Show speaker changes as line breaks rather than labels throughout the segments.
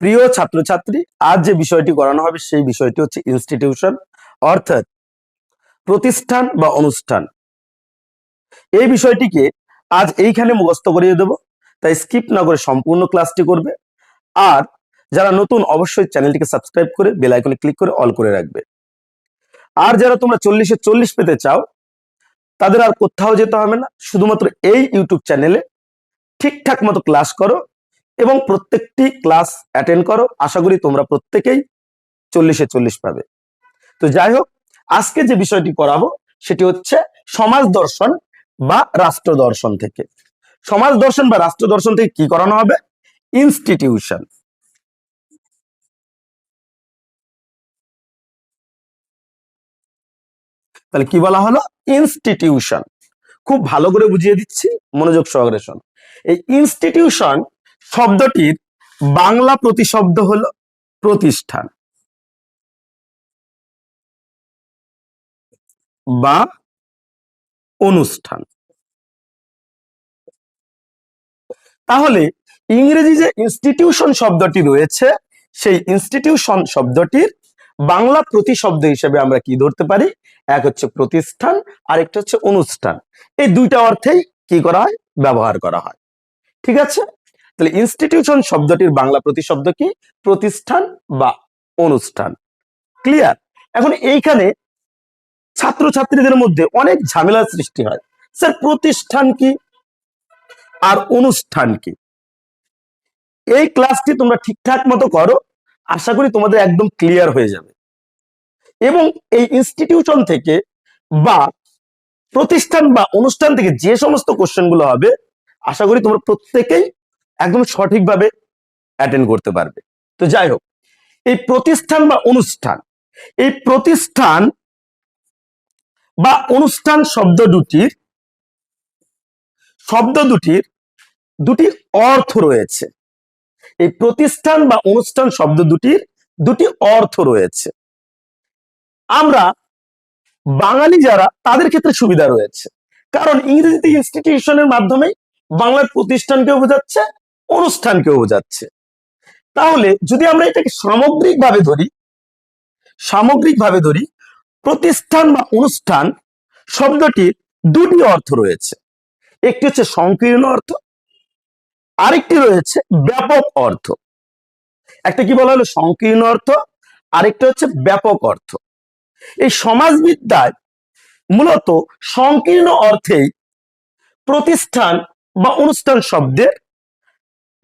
প্রিয় ছাত্রছাত্রী, আজ যে বিষয়টি করানো হবে সেই বিষয়টি হচ্ছে ইনস্টিটিউশন অর্থাৎ প্রতিষ্ঠান বা অনুষ্ঠান। এই বিষয়টিকে আজ এইখানে মুখস্থ করিয়ে দেব, তাই স্কিপ না করে সম্পূর্ণ ক্লাসটি করবে। আর যারা নতুন, অবশ্যই চ্যানেলটিকে সাবস্ক্রাইব করে বেল আইকনে ক্লিক করে অল করে রাখবে। আর যারা তোমরা চল্লিশে চল্লিশ পেতে চাও, তাদের আর কোথাও যেতে হবে না, শুধুমাত্র এই ইউটিউব চ্যানেলে ঠিকঠাক মতো ক্লাস করো এবং প্রত্যেকটি ক্লাস অ্যাটেন্ড করো। আশা করি তোমরা প্রত্যেকেই চল্লিশে চল্লিশ পাবে। তো যাই হোক, আজকে যে বিষয়টি করাবো সেটি হচ্ছে সমাজ দর্শন বা রাষ্ট্র দর্শন থেকে। সমাজ দর্শন বা রাষ্ট্র দর্শন থেকে কি করানো হবে? ইনস্টিটিউশন তাহলে কি বলা হলো? ইনস্টিটিউশন খুব ভালো করে বুঝিয়ে দিচ্ছি, মনোযোগ সহকারে শোনো। এই ইনস্টিটিউশন শব্দটির বাংলা প্রতিশব্দ হল প্রতিষ্ঠান। বা অনুষ্ঠান। তাহলে ইংরেজি যে ইনস্টিটিউশন শব্দটি রয়েছে, সেই ইনস্টিটিউশন শব্দটির বাংলা প্রতিশব্দ হিসেবে আমরা কি ধরতে পারি? এক হচ্ছে প্রতিষ্ঠান, আরেকটা হচ্ছে অনুষ্ঠান। এই দুইটা অর্থেই কি করা হয়? ব্যবহার করা হয়। ঠিক আছে? তাহলে ইনস্টিটিউশন শব্দটির বাংলা প্রতিশব্দ কি? প্রতিষ্ঠান বা অনুষ্ঠান। ক্লিয়ার এখন এইখানে ছাত্রছাত্রীদের মধ্যে অনেক ঝামেলার সৃষ্টি হয়। স্যার, প্রতিষ্ঠান কি? আর অনুষ্ঠান কি? এই ক্লাসটি তোমরা ঠিকঠাক মতো করো, আশা করি তোমাদের একদম ক্লিয়ার হয়ে যাবে। এবং এই ইনস্টিটিউশন থেকে বা প্রতিষ্ঠান বা অনুষ্ঠান থেকে যে সমস্ত কোশ্চেনগুলো হবে, আশা করি তোমরা প্রত্যেকেই একদম সঠিকভাবে অ্যাটেন্ড করতে পারবে। তো যাই হোক, এই প্রতিষ্ঠান বা অনুষ্ঠান, এই প্রতিষ্ঠান বা অনুষ্ঠান শব্দ দুটির শব্দ দুটির দুটি অর্থ রয়েছে। এই প্রতিষ্ঠান বা অনুষ্ঠান শব্দ দুটির দুটি অর্থ রয়েছে। আমরা বাঙালি যারা, তাদের ক্ষেত্রে সুবিধা রয়েছে। কারণ ইংরেজিতে ইনস্টিটিউশনের মাধ্যমেই বাংলার প্রতিষ্ঠানকেও বোঝাচ্ছে অনুষ্ঠানকেও বোঝাচ্ছে। তাহলে যদি আমরা এটাকে সামগ্রিকভাবে ধরি সামগ্রিকভাবে ধরি, প্রতিষ্ঠান বা অনুষ্ঠান শব্দটির দুটি অর্থ রয়েছে। একটি হচ্ছে সংকীর্ণ অর্থ, আরেকটি রয়েছে ব্যাপক অর্থ। একটা কি বলা হলো? সংকীর্ণ অর্থ, আরেকটা হচ্ছে ব্যাপক অর্থ। এই সমাজবিদ্যায় মূলত সংকীর্ণ অর্থেই প্রতিষ্ঠান বা অনুষ্ঠান শব্দের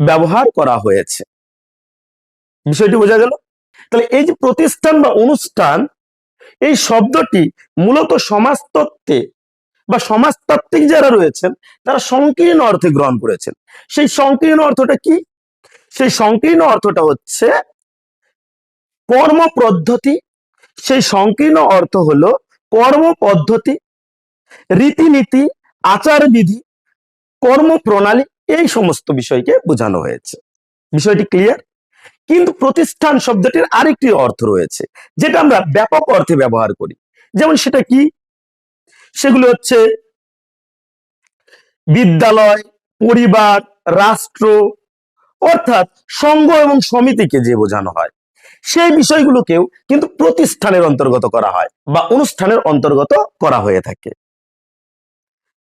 ব্যবহার করা হয়েছে। বিষয়টি বোঝা গেল? তাহলে এই যে প্রতিষ্ঠান বা অনুষ্ঠান এই শব্দটি মূলত সমাজতত্ত্বে বা সমাজতাত্ত্বিক যারা রয়েছেন তারা সংকীর্ণ অর্থে গ্রহণ করেছেন। সেই সংকীর্ণ অর্থটা কি? সেই সংকীর্ণ অর্থটা হচ্ছে কর্ম পদ্ধতি। সেই সংকীর্ণ অর্থ হলো কর্ম পদ্ধতি রীতিনীতি আচার বিধি কর্ম প্রণালী এই সমস্ত বিষয়কে বোঝানো হয়েছে। বিষয়টি ক্লিয়ার কিন্তু প্রতিষ্ঠান শব্দটির আরেকটি অর্থ রয়েছে, যেটা আমরা ব্যাপক অর্থে ব্যবহার করি। যেমন সেটা কি? সেগুলো হচ্ছে বিদ্যালয়, পরিবার, রাষ্ট্র, অর্থাৎ সংঘ এবং সমিতিকে যে বোঝানো হয়। সেই বিষয়গুলোকেও কিন্তু প্রতিষ্ঠানের অন্তর্গত করা হয় বা অনুষ্ঠানের অন্তর্গত করা হয়ে থাকে।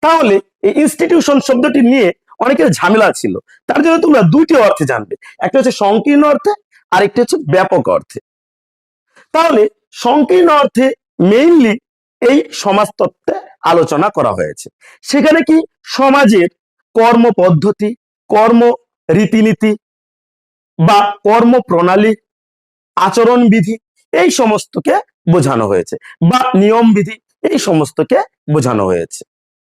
তাহলে এই ইনস্টিটিউশন শব্দটি নিয়ে অনেকের ঝামেলা ছিল। তার জন্য তোমরা দুইটি অর্থে জানবে। একটা হচ্ছে সংকীর্ণ অর্থে, আরেকটি হচ্ছে ব্যাপক অর্থে। তাহলে সংকীর্ণ অর্থে মেইনলি এই সমাজতত্ত্বে আলোচনা করা হয়েছে। সেখানে কি সমাজের কর্ম পদ্ধতি কর্ম রীতিনীতি বা কর্ম প্রণালী আচরণ বিধি এই সমস্তকে বোঝানো হয়েছে বা নিয়ম বিধি এই সমস্তকে বোঝানো হয়েছে।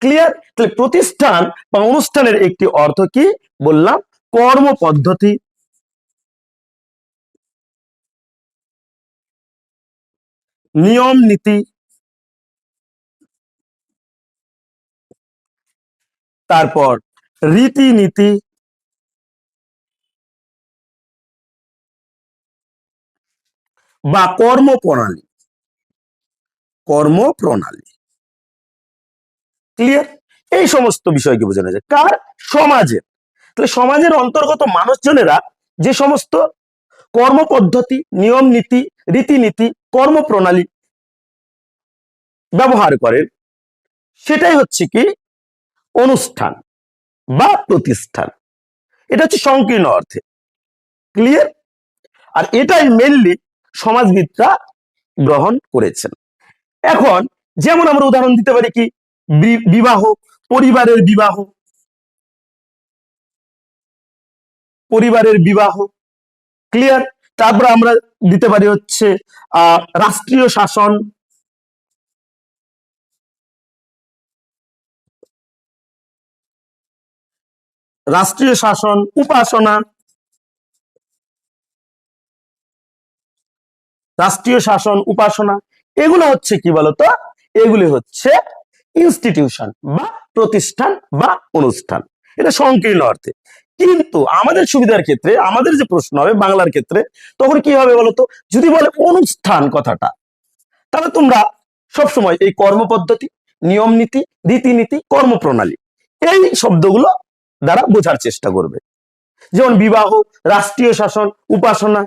ক্লিয়ার তাহলে প্রতিষ্ঠান বা অনুষ্ঠানের একটি অর্থ কি? বললাম কর্ম পদ্ধতি। নিয়ম নীতি। তারপর রীতিনীতি। বা কর্ম প্রণালী কর্ম প্রণালী ক্লিয়ার এই সমস্ত বিষয়কে বোঝানো যায়। কার? সমাজের। তাহলে সমাজের অন্তর্গত মানুষজনেরা যে সমস্ত কর্মপদ্ধতি, নিয়ম নীতি, রীতিনীতি, কর্মপ্রণালী ব্যবহার করেন, সেটাই হচ্ছে কি? অনুষ্ঠান বা প্রতিষ্ঠান। এটা হচ্ছে সংকীর্ণ অর্থে। ক্লিয়ার আর এটাই মেনলি সমাজবিদরা গ্রহণ করেছেন। এখন যেমন আমরা উদাহরণ দিতে পারি কি? বিবাহ, পরিবারের বিবাহ। পরিবারের বিবাহ। ক্লিয়ার তারপর আমরা দিতে পারি হচ্ছে রাষ্ট্রীয় শাসন। রাষ্ট্রীয় শাসন, উপাসনা। রাষ্ট্রীয় শাসন, উপাসনা। এগুলো হচ্ছে কি বলতো? এগুলি হচ্ছে ইনস্টিটিউশন বা প্রতিষ্ঠান বা অনুষ্ঠান। এটা সংকীর্ণ অর্থে। কিন্তু আমাদের সুবিধার ক্ষেত্রে, আমাদের যে প্রশ্ন হবে বাংলার ক্ষেত্রে, তখন কি হবে বলতো? যদি বলে অনুষ্ঠান কথাটা, তাহলে তোমরা সবসময় এই কর্মপদ্ধতি নিয়ম নীতি, রীতিনীতি কর্মপ্রণালী এই শব্দগুলো দ্বারা বোঝার চেষ্টা করবে। যেমন বিবাহ, রাষ্ট্রীয় শাসন, উপাসনা,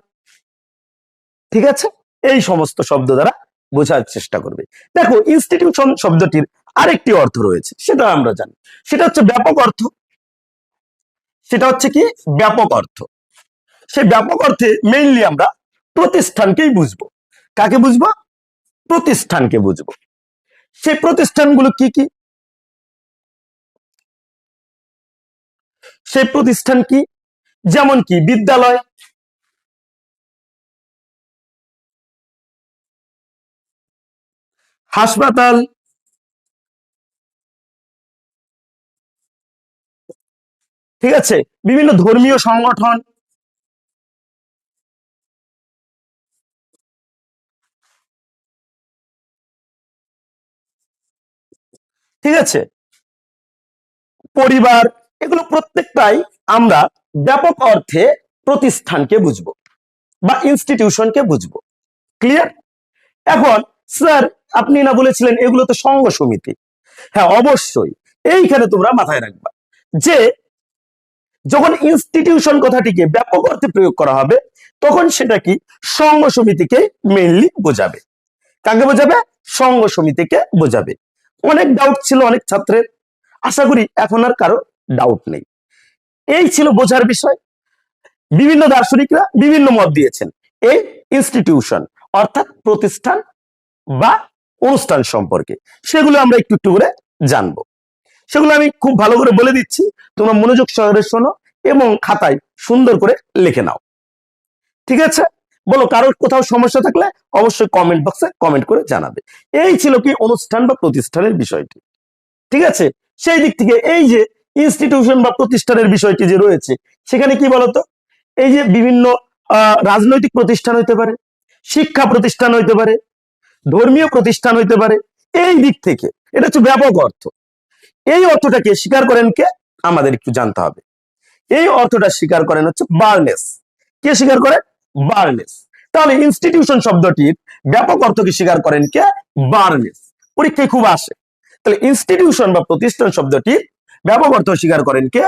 ঠিক আছে? এই সমস্ত শব্দ দ্বারা বোঝার চেষ্টা করবে। দেখো ইনস্টিটিউশন শব্দটির আরেকটি অর্থ রয়েছে, সেটা আমরা জানি। সেটা হচ্ছে ব্যাপক অর্থ। সেটা হচ্ছে কি? ব্যাপক অর্থ। সেই ব্যাপক অর্থে মেইনলি আমরা প্রতিষ্ঠানকেই বুঝব। কাকে বুঝব? প্রতিষ্ঠানকে বুঝব। সেই প্রতিষ্ঠানগুলো কি কি? সেই প্রতিষ্ঠান কি? যেমন কি? বিদ্যালয়। হাসপাতাল। ঠিক আছে? বিভিন্ন ধর্মীয় সংগঠন। ঠিক আছে? পরিবার, এগুলো প্রত্যেকটাই আমরা ব্যাপক অর্থে প্রতিষ্ঠানকে বুঝব বা ইনস্টিটিউশনকে বুঝব। ক্লিয়ার এখন স্যার আপনি না বলেছিলেন এগুলো তো সংঘ সমিতি। হ্যাঁ অবশ্যই। এইখানে তোমরা মাথায় রাখবা যে যখন ইনস্টিটিউশন কথাটিকে ব্যাপক অর্থে প্রয়োগ করা হবে, তখন সেটা কি? সংঘ সমিতিকে মেইনলি বোঝাবে। কাকে বোঝাবে? সংঘ সমিতিকে বোঝাবে। অনেক ডাউট ছিল অনেক ছাত্রের। আশা করি এখন আর কারও ডাউট নেই। এই ছিল বোঝার বিষয়। বিভিন্ন দার্শনিকরা বিভিন্ন মত দিয়েছেন। এই ইনস্টিটিউশন অর্থাৎ প্রতিষ্ঠান বা অনুষ্ঠান সম্পর্কে। সেগুলো আমরা একটু একটু করে জানব। সেগুলো আমি খুব ভালো করে বলে দিচ্ছি। তোমরা মনোযোগ সহকারে শোনো এবং খাতায় সুন্দর করে লিখে নাও। ঠিক আছে? বলো, কারোর কোথাও সমস্যা থাকলে অবশ্যই কমেন্ট বক্সে কমেন্ট করে জানাবে। এই ছিল কি অনুষ্ঠান বা প্রতিষ্ঠানের বিষয়টি? ঠিক আছে? সেই দিক থেকে এই যে ইনস্টিটিউশন বা প্রতিষ্ঠানের বিষয়টি যে রয়েছে, সেখানে কি বলতো? এই যে বিভিন্ন রাজনৈতিক প্রতিষ্ঠান হইতে পারে, শিক্ষা প্রতিষ্ঠান হইতে পারে, ধর্মীয় প্রতিষ্ঠান হইতে পারে, এই দিক থেকে। এটা হচ্ছে ব্যাপক অর্থ। এই অর্থটাকে স্বীকার করেন কে? আমাদের একটু জানতে হবে। এই অর্থটা স্বীকার করেন হচ্ছে বার্নেস। কে স্বীকার করেন বার্নেস। তাহলে ইনস্টিটিউশন শব্দটির ব্যাপক অর্থকে স্বীকার করেন কে? বার্নেস। পরীক্ষায় খুব আসে। তাহলে ইনস্টিটিউশন বা প্রতিষ্ঠান শব্দটির ব্যাপক অর্থ স্বীকার করেন কে?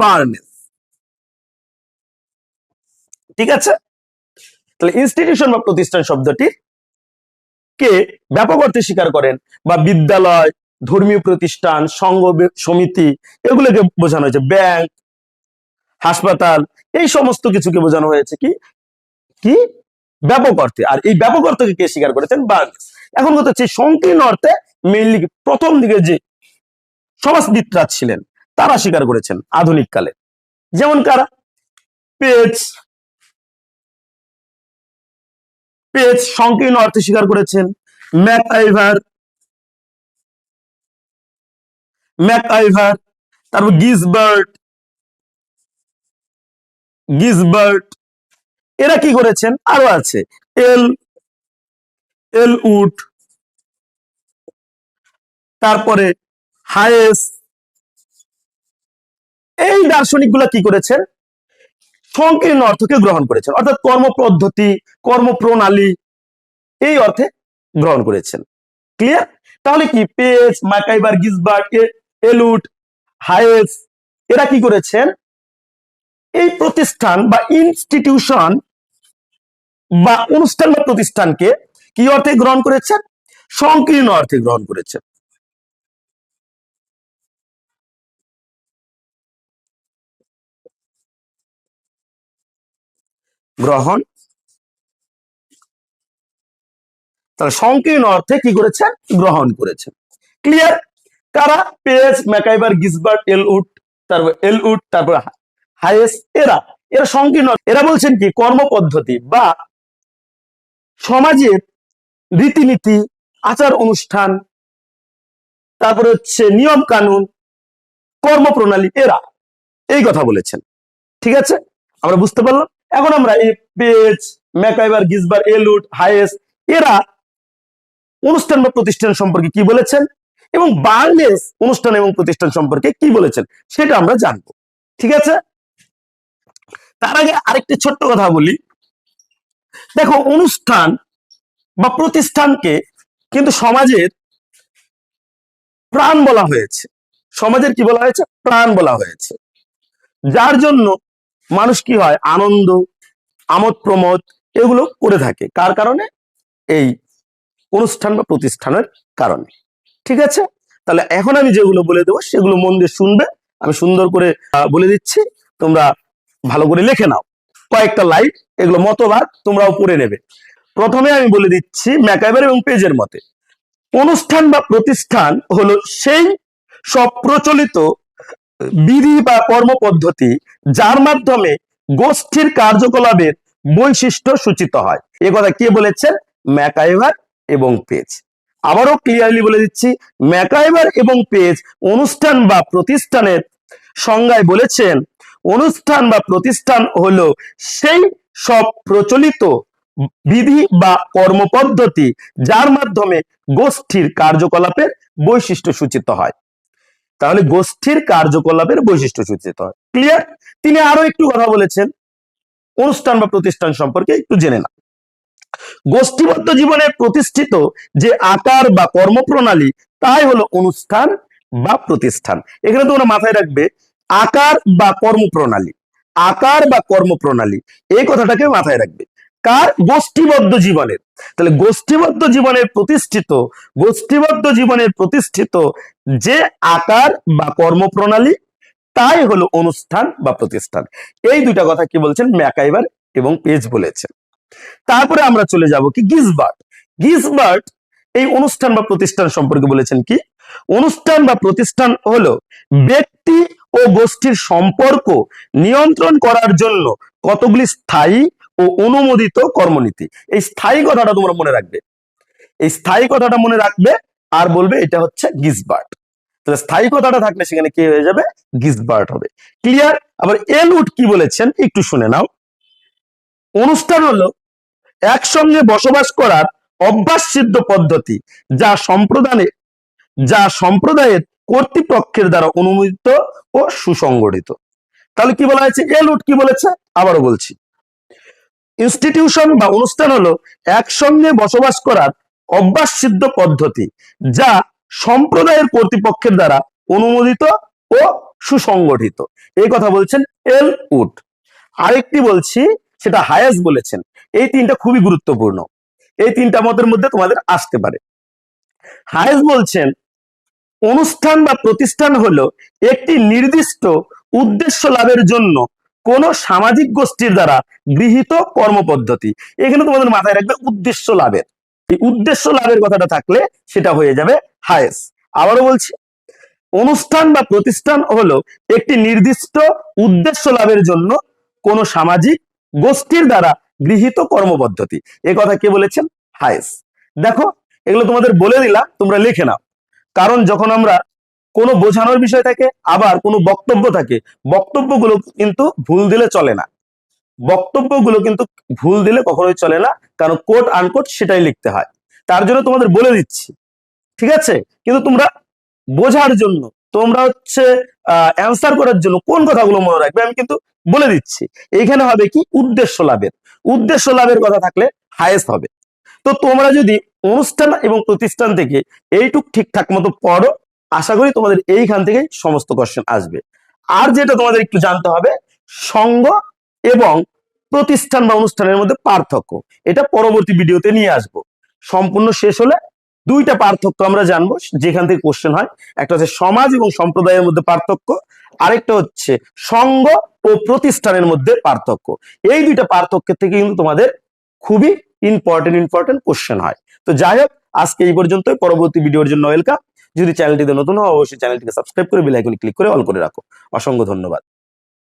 বার্নেস। ঠিক আছে? তাহলে ইনস্টিটিউশন বা প্রতিষ্ঠান শব্দটির কে ব্যাপক অর্থে স্বীকার করেন? বা বিদ্যালয় ধর্মীয় প্রতিষ্ঠান, সংঘ সমিতি এগুলোকে বোঝানো হয়েছে। ব্যাংক, হাসপাতাল, এই সমস্ত কিছুকে বোঝানো হয়েছে কি? কি? ব্যাপক অর্থে। আর এই ব্যাপক অর্থকে কে স্বীকার করেছেন? বার্নেস এখন কথা হচ্ছে, সংকীর্ণ অর্থে মেইনলি প্রথম দিকে যে সমাজবিদরা ছিলেন, তারা স্বীকার করেছেন আধুনিক কালে যেমন কারা? পেজ। পেজ সংকীর্ণ অর্থে স্বীকার করেছেন। ম্যাক আইভার ম্যাক আইভার তারপর গিসবার্ট গিসবার্ট এরা কি করেছেন? আরও আছে। এল এল উড তারপরে হায়েস এই দার্শনিকগুলা কি করেছেন? সংকীর্ণ অর্থকে গ্রহণ করেছেন। অর্থাৎ কর্ম কর্মপদ্ধতি কর্মপ্রণালী এই অর্থে গ্রহণ করেছেন। ক্লিয়ার তাহলে কি? Page MacIver Gisbert Elliott Hayes এরা কি করেছেন? এই প্রতিষ্ঠান বা ইনস্টিটিউশন বা অনুষ্ঠান বা প্রতিষ্ঠানকে কি অর্থে গ্রহণ করেছেন? সংকীর্ণ অর্থে গ্রহণ করেছেন। গ্রহণ। তাহলে সংকীর্ণ অর্থে কি করেছেন? গ্রহণ করেছেন। ক্লিয়ার কারা? Page MacIver, Gisbert Ellwood তারপর এল উড তারপর হাইয়েস এরা। এরা সংকীর্ণ। এরা বলছেন কি? কর্মপদ্ধতি বা সমাজের রীতিনীতি, আচার অনুষ্ঠান, তারপরে হচ্ছে নিয়ম কানুন, কর্মপ্রণালী, এরা। এই কথা বলেছেন। ঠিক আছে? আমরা বুঝতে পারলাম। এখন আমরা এই পেজ, ম্যাকাইবার গিসবার এলুট হাইয়েস এরা অনুষ্ঠান বা প্রতিষ্ঠান সম্পর্কে কি বলেছেন? এবং বার্নেস অনুষ্ঠান এবং প্রতিষ্ঠান সম্পর্কে কি বলেছেন সেটা আমরা জানব। ঠিক আছে? তার আগে আরেকটি ছোট্ট কথা বলি। দেখো, অনুষ্ঠান বা প্রতিষ্ঠানকে কিন্তু সমাজের প্রাণ বলা হয়েছে। সমাজের কি বলা হয়েছে? প্রাণ বলা হয়েছে। যার জন্য মানুষ কি হয়? আনন্দ আমোদ প্রমোদ এগুলো করে থাকে। কার কারণে? এই অনুষ্ঠান বা প্রতিষ্ঠানের কারণে। ঠিক আছে? তাহলে এখন আমি যেগুলো বলে দেবো, সেগুলো মন দিয়ে শুনবে। আমি সুন্দর করে বলে দিচ্ছি। তোমরা ভালো করে লিখে নাও। কয়েকটা লাইট এগুলো মতবাদ, তোমরাও পড়ে নেবে। প্রথমে আমি বলে দিচ্ছি ম্যাকাইবার এবং পেজের মতে। অনুষ্ঠান বা প্রতিষ্ঠান হলো সেই সব প্রচলিত বিধি বা কর্মপদ্ধতি যার মাধ্যমে গোষ্ঠীর কার্যকলাপের বৈশিষ্ট্য সূচিত হয়। এ কথা কে বলেছেন? ম্যাকাইভার এবং পেজ। আবারও ক্লিয়ারলি বলে দিচ্ছি ম্যাকাইভার এবং পেজ অনুষ্ঠান বা প্রতিষ্ঠানের সংজ্ঞায় বলেছেন, অনুষ্ঠান বা প্রতিষ্ঠান হলো সেই সব প্রচলিত বিধি বা কর্মপদ্ধতি যার মাধ্যমে গোষ্ঠীর কার্যকলাপের বৈশিষ্ট্য সূচিত হয়। তাহলে গোষ্ঠীর কার্যকলাপের বৈশিষ্ট্য সূচিত হয়। ক্লিয়ার তিনি আরও একটু কথা বলেছেন। অনুষ্ঠান বা প্রতিষ্ঠান সম্পর্কে একটু জেনে না গোষ্ঠীবদ্ধ জীবনে প্রতিষ্ঠিত যে আকার বা কর্মপ্রণালী, তাই হলো অনুষ্ঠান বা প্রতিষ্ঠান। এখানে তোমরা মাথায় রাখবে, আকার বা কর্মপ্রণালী। আকার বা কর্মপ্রণালী, এই কথাটাকে মাথায় রাখবে। কার? গোষ্ঠীবদ্ধ জীবনের। তাহলে গোষ্ঠীবদ্ধ জীবনের প্রতিষ্ঠিত, গোষ্ঠীবদ্ধ জীবনের প্রতিষ্ঠিত যে আকার বা কর্মপ্রণালী, তাই হলো অনুষ্ঠান বা প্রতিষ্ঠান। এই দুইটা কথা কি বলছেন? ম্যাকাইবার এবং পেজ বলেছেন। তারপরে আমরা চলে যাব কি গিসবার্ট গিসবার্ট এই অনুষ্ঠান বা প্রতিষ্ঠান সম্পর্কে বলেছেন কি? অনুষ্ঠান বা প্রতিষ্ঠান হলো ব্যক্তি ও গোষ্ঠীর সম্পর্ক নিয়ন্ত্রণ করার জন্য কতগুলি স্থায়ী ও অনুমোদিত কর্মনীতি। এই স্থায়ী কথাটা তোমরা মনে রাখবে। এই স্থায়ী কথাটা মনে রাখবে আর বলবে এটা হচ্ছে গিসবার্ট তাহলে স্থায়ী কথাটা থাকলে সেখানে কি হয়ে যাবে? গিসবার্ট হবে। ক্লিয়ার? আবার এলউড কি বলেছেন? একটু শুনে নাও। অনুষ্ঠান হলো একসঙ্গে বসবাস করার অভ্যাস সিদ্ধ পদ্ধতি যা সম্প্রদানে, যা সম্প্রদায়ের কর্তৃপক্ষের দ্বারা অনুমোদিত ও সুসংগঠিত। তাহলে কি বলা হয়েছে? এলউড কি বলেছে? আবারও বলছি। ইনস্টিটিউশন বা অনুষ্ঠান হলো একসঙ্গে বসবাস করার অভ্যাস সিদ্ধ পদ্ধতি যা সম্প্রদায়ের কর্তৃপক্ষের দ্বারা অনুমোদিত ও সুসংগঠিত। এই কথা বলছেন এল উড আরেকটি বলছি, সেটা হায়াস বলেছেন। এই তিনটা খুবই গুরুত্বপূর্ণ। এই তিনটা মতের মধ্যে তোমাদের আসতে পারে। হায়েস বলছেন, অনুষ্ঠান বা প্রতিষ্ঠান হলো একটি নির্দিষ্ট উদ্দেশ্য লাভের জন্য কোন সামাজিক গোষ্ঠীর দ্বারা গৃহীত কর্মপদ্ধতি। এখানে তোমাদের মাথায় রাখবে উদ্দেশ্য লাভের। এই উদ্দেশ্য লাভের কথাটা থাকলে সেটা হয়ে যাবে হায়েস। আবারও বলছি, অনুষ্ঠান বা প্রতিষ্ঠান হলো একটি নির্দিষ্ট উদ্দেশ্য লাভের জন্য কোন সামাজিক গোষ্ঠীর দ্বারা গৃহীত কর্মপদ্ধতি। এ কথা কে বলেছেন? হায়েস। দেখো, এগুলো তোমাদের বলে দিলাম, তোমরা লিখে নাও। কারণ যখন আমরা কোনো বোঝানোর বিষয় থাকে, আবার কোনো বক্তব্য থাকে, বক্তব্যগুলো কিন্তু ভুল দিলে চলে না। বক্তব্যগুলো কিন্তু ভুল দিলে কখনোই চলে না, কারণ কোট আনকোট সেটাই লিখতে হয়। তার জন্য তোমাদের বলে দিচ্ছি, ঠিক আছে? কিন্তু তোমরা বোঝার জন্য, তোমরা হচ্ছে অ্যান্সার করার জন্য কোন কথাগুলো মনে রাখবে আমি কিন্তু বলে দিচ্ছি। এইখানে হবে কি? উদ্দেশ্য লাভের। উদ্দেশ্য লাভের কথা থাকলে হায়েস্ট হবে। তো তোমরা যদি অনুষ্ঠান এবং প্রতিষ্ঠান থেকে এইটুক ঠিকঠাক মতো পড়ো, আশা করি তোমাদের এইখান থেকে সমস্ত কোশ্চেন আসবে। আর যেটা তোমাদের একটু জানতে হবে, সঙ্গ এবং প্রতিষ্ঠান বা অনুষ্ঠানের মধ্যে পার্থক্য। এটা পরবর্তী ভিডিওতে নিয়ে আসব। সম্পূর্ণ শেষ হলে দুইটা পার্থক্য আমরা জানব, যেখান থেকে কোশ্চেন হয়। একটা হচ্ছে সমাজ এবং সম্প্রদায়ের মধ্যে পার্থক্য, আরেকটা হচ্ছে সংঘ ও প্রতিষ্ঠানের মধ্যে পার্থক্য। এই দুইটা পার্থক্যের থেকে কিন্তু তোমাদের খুবই ইম্পর্টেন্ট ইম্পর্টেন্ট কোশ্চেন হয়। তো যাই হোক, আজকে এই পর্যন্তই। পরবর্তী ভিডিওর জন্য ওয়েলকাম যদি চ্যানেলটিতে নতুন হও, অবশ্যই চ্যানেলটিকে সাবস্ক্রাইব করে বেল ক্লিক করে অল করে রাখো। অসংখ্য ধন্যবাদ।